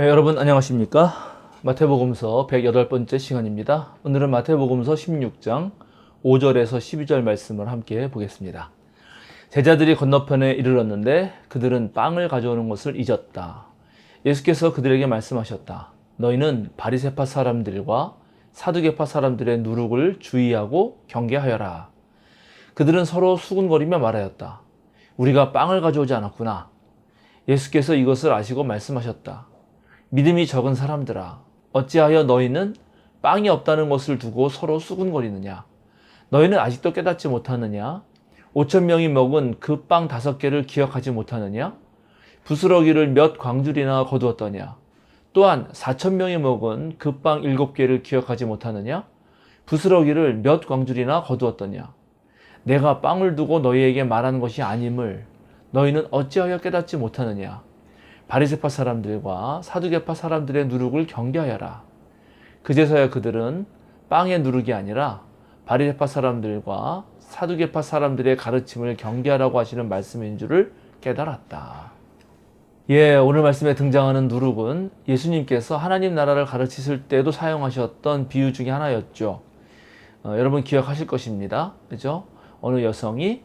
네, 여러분 안녕하십니까? 마태복음서 108번째 시간입니다. 오늘은 마태복음서 16장 5절에서 12절 말씀을 함께 보겠습니다. 제자들이 건너편에 이르렀는데 그들은 빵을 가져오는 것을 잊었다. 예수께서 그들에게 말씀하셨다. 너희는 바리세파 사람들과 사두개파 사람들의 누룩을 주의하고 경계하여라. 그들은 서로 수군거리며 말하였다. 우리가 빵을 가져오지 않았구나. 예수께서 이것을 아시고 말씀하셨다. 믿음이 적은 사람들아, 어찌하여 너희는 빵이 없다는 것을 두고 서로 수군거리느냐? 너희는 아직도 깨닫지 못하느냐? 오천 명이 먹은 그 빵 다섯 개를 기억하지 못하느냐? 부스러기를 몇 광줄이나 거두었더냐? 또한 사천 명이 먹은 그 빵 일곱 개를 기억하지 못하느냐? 부스러기를 몇 광줄이나 거두었더냐? 내가 빵을 두고 너희에게 말하는 것이 아님을 너희는 어찌하여 깨닫지 못하느냐? 바리새파 사람들과 사두개파 사람들의 누룩을 경계하여라. 그제서야 그들은 빵의 누룩이 아니라 바리새파 사람들과 사두개파 사람들의 가르침을 경계하라고 하시는 말씀인 줄을 깨달았다. 예, 오늘 말씀에 등장하는 누룩은 예수님께서 하나님 나라를 가르치실 때도 사용하셨던 비유 중에 하나였죠. 어, 여러분 기억하실 것입니다. 그죠? 어느 여성이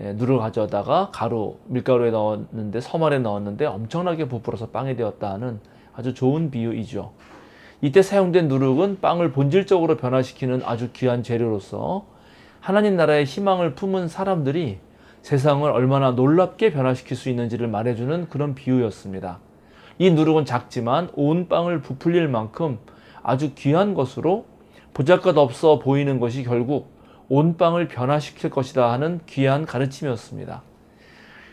예, 누를 가져다가 가루, 밀가루에 넣었는데 섬알에 넣었는데 엄청나게 부풀어서 빵이 되었다는 아주 좋은 비유이죠. 이때 사용된 누룩은 빵을 본질적으로 변화시키는 아주 귀한 재료로서 하나님 나라의 희망을 품은 사람들이 세상을 얼마나 놀랍게 변화시킬 수 있는지를 말해주는 그런 비유였습니다. 이 누룩은 작지만 온 빵을 부풀릴 만큼 아주 귀한 것으로 보잘것 없어 보이는 것이 결국 온 빵을 변화시킬 것이다 하는 귀한 가르침이었습니다.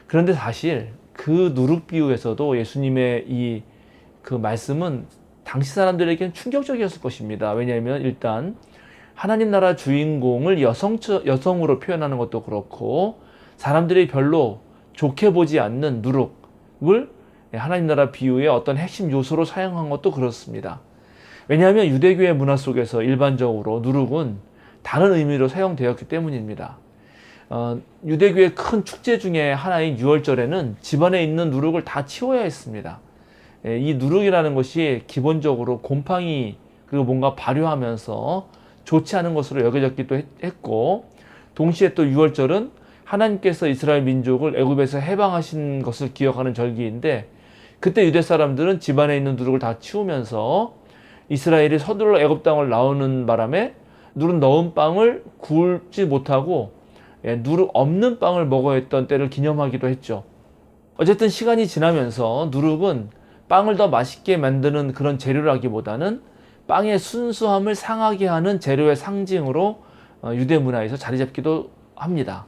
그런데 사실 그 누룩 비유에서도 예수님의 이 그 말씀은 당시 사람들에게는 충격적이었을 것입니다. 왜냐하면 일단 하나님 나라 주인공을 여성, 여성으로 표현하는 것도 그렇고 사람들이 별로 좋게 보지 않는 누룩을 하나님 나라 비유의 어떤 핵심 요소로 사용한 것도 그렇습니다. 왜냐하면 유대교의 문화 속에서 일반적으로 누룩은 다른 의미로 사용되었기 때문입니다. 어, 유대교의 큰 축제 중에 하나인 유월절에는 집안에 있는 누룩을 다 치워야 했습니다. 예, 이 누룩이라는 것이 기본적으로 곰팡이 그리고 뭔가 발효하면서 좋지 않은 것으로 여겨졌기도 했고 동시에 또 유월절은 하나님께서 이스라엘 민족을 애굽에서 해방하신 것을 기억하는 절기인데 그때 유대 사람들은 집안에 있는 누룩을 다 치우면서 이스라엘이 서둘러 애굽 땅을 나오는 바람에 누룩 넣은 빵을 굴지 못하고 예, 누룩 없는 빵을 먹어야 했던 때를 기념하기도 했죠. 어쨌든 시간이 지나면서 누룩은 빵을 더 맛있게 만드는 그런 재료라기보다는 빵의 순수함을 상하게 하는 재료의 상징으로 어, 유대 문화에서 자리 잡기도 합니다.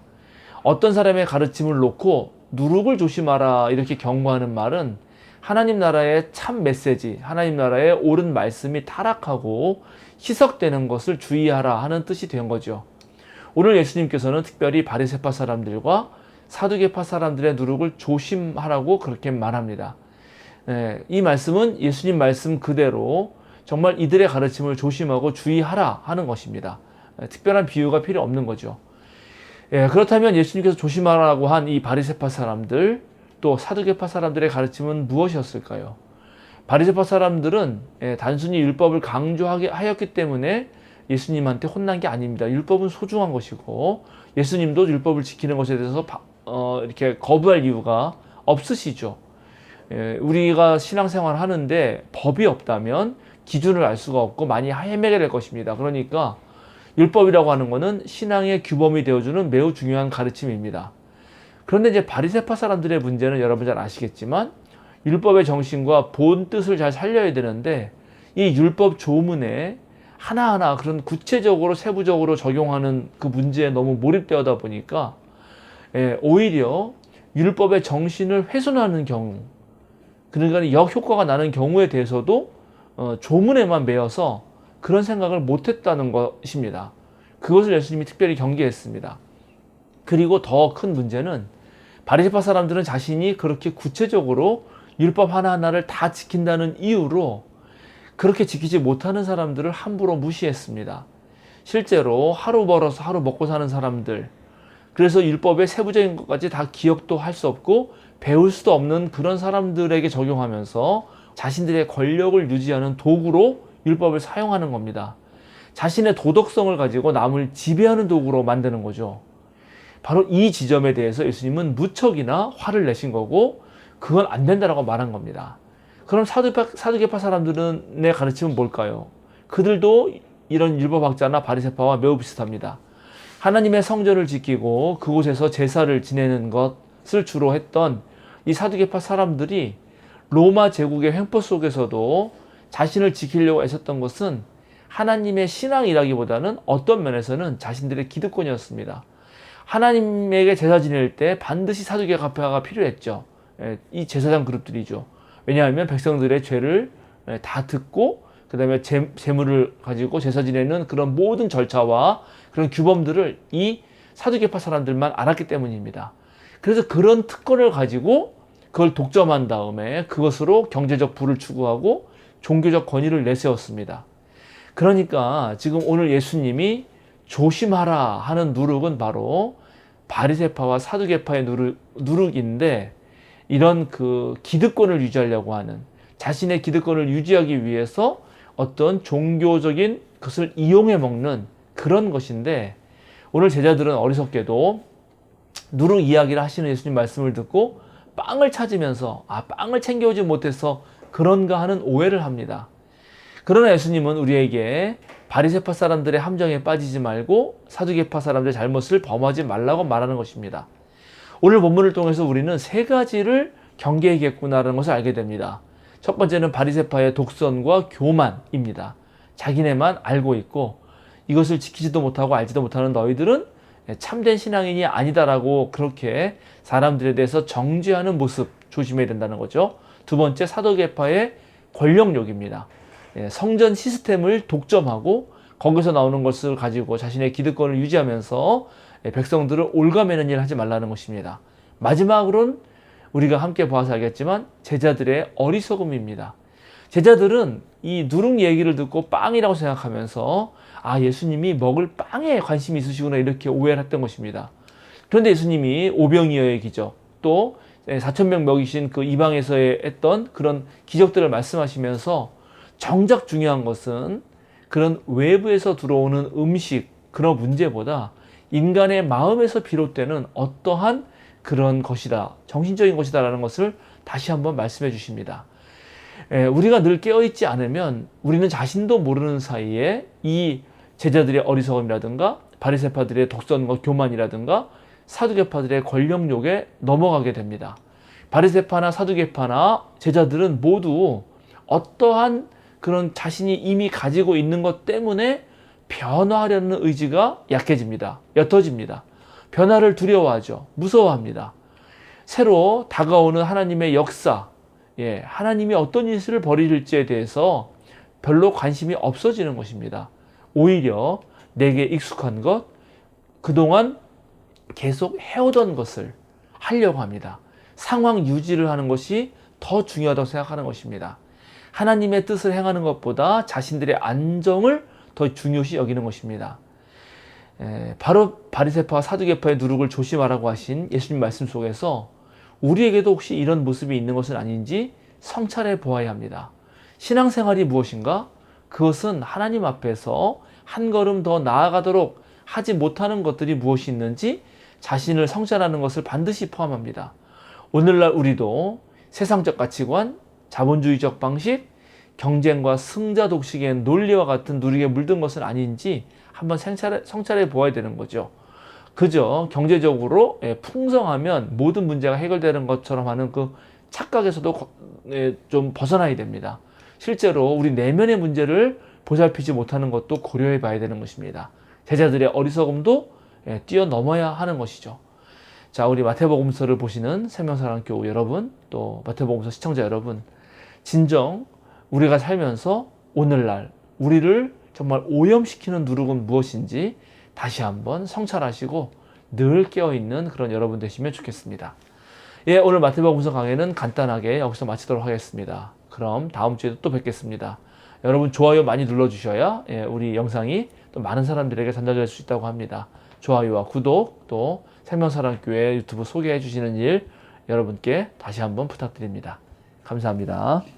어떤 사람의 가르침을 놓고 누룩을 조심하라 이렇게 경고하는 말은 하나님 나라의 참 메시지, 하나님 나라의 옳은 말씀이 타락하고 희석되는 것을 주의하라 하는 뜻이 된 거죠. 오늘 예수님께서는 특별히 바리새파 사람들과 사두개파 사람들의 누룩을 조심하라고 그렇게 말합니다. 네, 이 말씀은 예수님 말씀 그대로 정말 이들의 가르침을 조심하고 주의하라 하는 것입니다. 네, 특별한 비유가 필요 없는 거죠. 예, 그렇다면 예수님께서 조심하라고 한 이 바리새파 사람들 또 사두개파 사람들의 가르침은 무엇이었을까요? 바리새파 사람들은 예, 단순히 율법을 강조하게 하였기 때문에 예수님한테 혼난 게 아닙니다. 율법은 소중한 것이고 예수님도 율법을 지키는 것에 대해서 바, 어, 이렇게 거부할 이유가 없으시죠. 예, 우리가 신앙생활 하는데 법이 없다면 기준을 알 수가 없고 많이 헤매게 될 것입니다. 그러니까 율법이라고 하는 것은 신앙의 규범이 되어주는 매우 중요한 가르침입니다. 그런데 이제 바리새파 사람들의 문제는 여러분 잘 아시겠지만 율법의 정신과 본 뜻을 잘 살려야 되는데 이 율법 조문에 하나하나 그런 구체적으로 세부적으로 적용하는 그 문제에 너무 몰입되어다 보니까 예, 오히려 율법의 정신을 훼손하는 경우 그러니까 역효과가 나는 경우에 대해서도 어, 조문에만 매여서 그런 생각을 못했다는 것입니다. 그것을 예수님이 특별히 경계했습니다. 그리고 더 큰 문제는 바리새파 사람들은 자신이 그렇게 구체적으로 율법 하나하나를 다 지킨다는 이유로 그렇게 지키지 못하는 사람들을 함부로 무시했습니다. 실제로 하루 벌어서 하루 먹고 사는 사람들, 그래서 율법의 세부적인 것까지 다 기억도 할 수 없고 배울 수도 없는 그런 사람들에게 적용하면서 자신들의 권력을 유지하는 도구로 율법을 사용하는 겁니다. 자신의 도덕성을 가지고 남을 지배하는 도구로 만드는 거죠. 바로 이 지점에 대해서 예수님은 무척이나 화를 내신 거고 그건 안 된다라고 말한 겁니다. 그럼 사두파, 사두개파 사람들은의 가르침은 뭘까요? 그들도 이런 율법학자나 바리새파와 매우 비슷합니다. 하나님의 성전을 지키고 그곳에서 제사를 지내는 것을 주로 했던 이 사두개파 사람들이 로마 제국의 횡포 속에서도 자신을 지키려고 애썼던 것은 하나님의 신앙이라기보다는 어떤 면에서는 자신들의 기득권이었습니다. 하나님에게 제사 지낼 때 반드시 사두개파가 필요했죠. 예, 이 제사장 그룹들이죠. 왜냐하면 백성들의 죄를 예, 다 듣고 그 다음에 재물을 가지고 제사 지내는 그런 모든 절차와 그런 규범들을 이 사두개파 사람들만 알았기 때문입니다. 그래서 그런 특권을 가지고 그걸 독점한 다음에 그것으로 경제적 부를 추구하고 종교적 권위를 내세웠습니다. 그러니까 지금 오늘 예수님이 조심하라 하는 누룩은 바로 바리세파와 사두개파의 누룩, 누룩인데 이런 그 기득권을 유지하려고 하는 자신의 기득권을 유지하기 위해서 어떤 종교적인 것을 이용해 먹는 그런 것인데 오늘 제자들은 어리석게도 누룩 이야기를 하시는 예수님 말씀을 듣고 빵을 찾으면서 아 빵을 챙겨오지 못해서 그런가 하는 오해를 합니다. 그러나 예수님은 우리에게 바리새파 사람들의 함정에 빠지지 말고 사두개파 사람들의 잘못을 범하지 말라고 말하는 것입니다. 오늘 본문을 통해서 우리는 세 가지를 경계해야겠구나라는 것을 알게 됩니다. 첫 번째는 바리새파의 독선과 교만입니다. 자기네만 알고 있고 이것을 지키지도 못하고 알지도 못하는 너희들은 참된 신앙인이 아니다라고 그렇게 사람들에 대해서 정죄하는 모습 조심해야 된다는 거죠. 두 번째 사도계파의 권력욕입니다. 예, 성전 시스템을 독점하고 거기서 나오는 것을 가지고 자신의 기득권을 유지하면서 예, 백성들을 올가매는 일을 하지 말라는 것입니다. 마지막으로는 우리가 함께 보아서 알겠지만 제자들의 어리석음입니다. 제자들은 이 누룽 얘기를 듣고 빵이라고 생각하면서 아 예수님이 먹을 빵에 관심이 있으시구나 이렇게 오해를 했던 것입니다. 그런데 예수님이 오병이어의 기적 또 4천 명 먹이신 그 이방에서 했던 그런 기적들을 말씀하시면서 정작 중요한 것은 그런 외부에서 들어오는 음식 그런 문제보다 인간의 마음에서 비롯되는 어떠한 그런 것이다. 정신적인 것이다라는 것을 다시 한번 말씀해 주십니다. 에, 우리가 늘 깨어있지 않으면 우리는 자신도 모르는 사이에 이 제자들의 어리석음이라든가 바리새파들의 독선과 교만이라든가 사두개파들의 권력욕에 넘어가게 됩니다. 바리새파나 사두개파나 제자들은 모두 어떠한 그런 자신이 이미 가지고 있는 것 때문에 변화하려는 의지가 약해집니다. 옅어집니다. 변화를 두려워하죠. 무서워합니다. 새로 다가오는 하나님의 역사, 예, 하나님이 어떤 일을 벌일지에 대해서 별로 관심이 없어지는 것입니다. 오히려 내게 익숙한 것, 그동안 계속 해오던 것을 하려고 합니다. 상황 유지를 하는 것이 더 중요하다고 생각하는 것입니다. 하나님의 뜻을 행하는 것보다 자신들의 안정을 더 중요시 여기는 것입니다. 에, 바로 바리세파와 사두개파의 누룩을 조심하라고 하신 예수님 말씀 속에서 우리에게도 혹시 이런 모습이 있는 것은 아닌지 성찰해 보아야 합니다. 신앙생활이 무엇인가? 그것은 하나님 앞에서 한 걸음 더 나아가도록 하지 못하는 것들이 무엇이 있는지 자신을 성찰하는 것을 반드시 포함합니다. 오늘날 우리도 세상적 가치관, 자본주의적 방식, 경쟁과 승자 독식의 논리와 같은 누리에 물든 것은 아닌지 한번 성찰해, 성찰해 보아야 되는 거죠. 그저 경제적으로 예, 풍성하면 모든 문제가 해결되는 것처럼 하는 그 착각에서도 예, 좀 벗어나야 됩니다. 실제로 우리 내면의 문제를 보살피지 못하는 것도 고려해 봐야 되는 것입니다. 제자들의 어리석음도 예, 뛰어넘어야 하는 것이죠. 자, 우리 마태복음서를 보시는 생명사랑 교우 여러분, 또 마태복음서 시청자 여러분, 진정 우리가 살면서 오늘날 우리를 정말 오염시키는 누룩은 무엇인지 다시 한번 성찰하시고 늘 깨어있는 그런 여러분 되시면 좋겠습니다. 예, 오늘 마태복음 서 강의는 간단하게 여기서 마치도록 하겠습니다. 그럼 다음 주에도 또 뵙겠습니다. 여러분 좋아요 많이 눌러주셔야 예, 우리 영상이 또 많은 사람들에게 전달될 수 있다고 합니다. 좋아요와 구독 또 생명사랑교회 유튜브 소개해 주시는 일 여러분께 다시 한번 부탁드립니다. 감사합니다.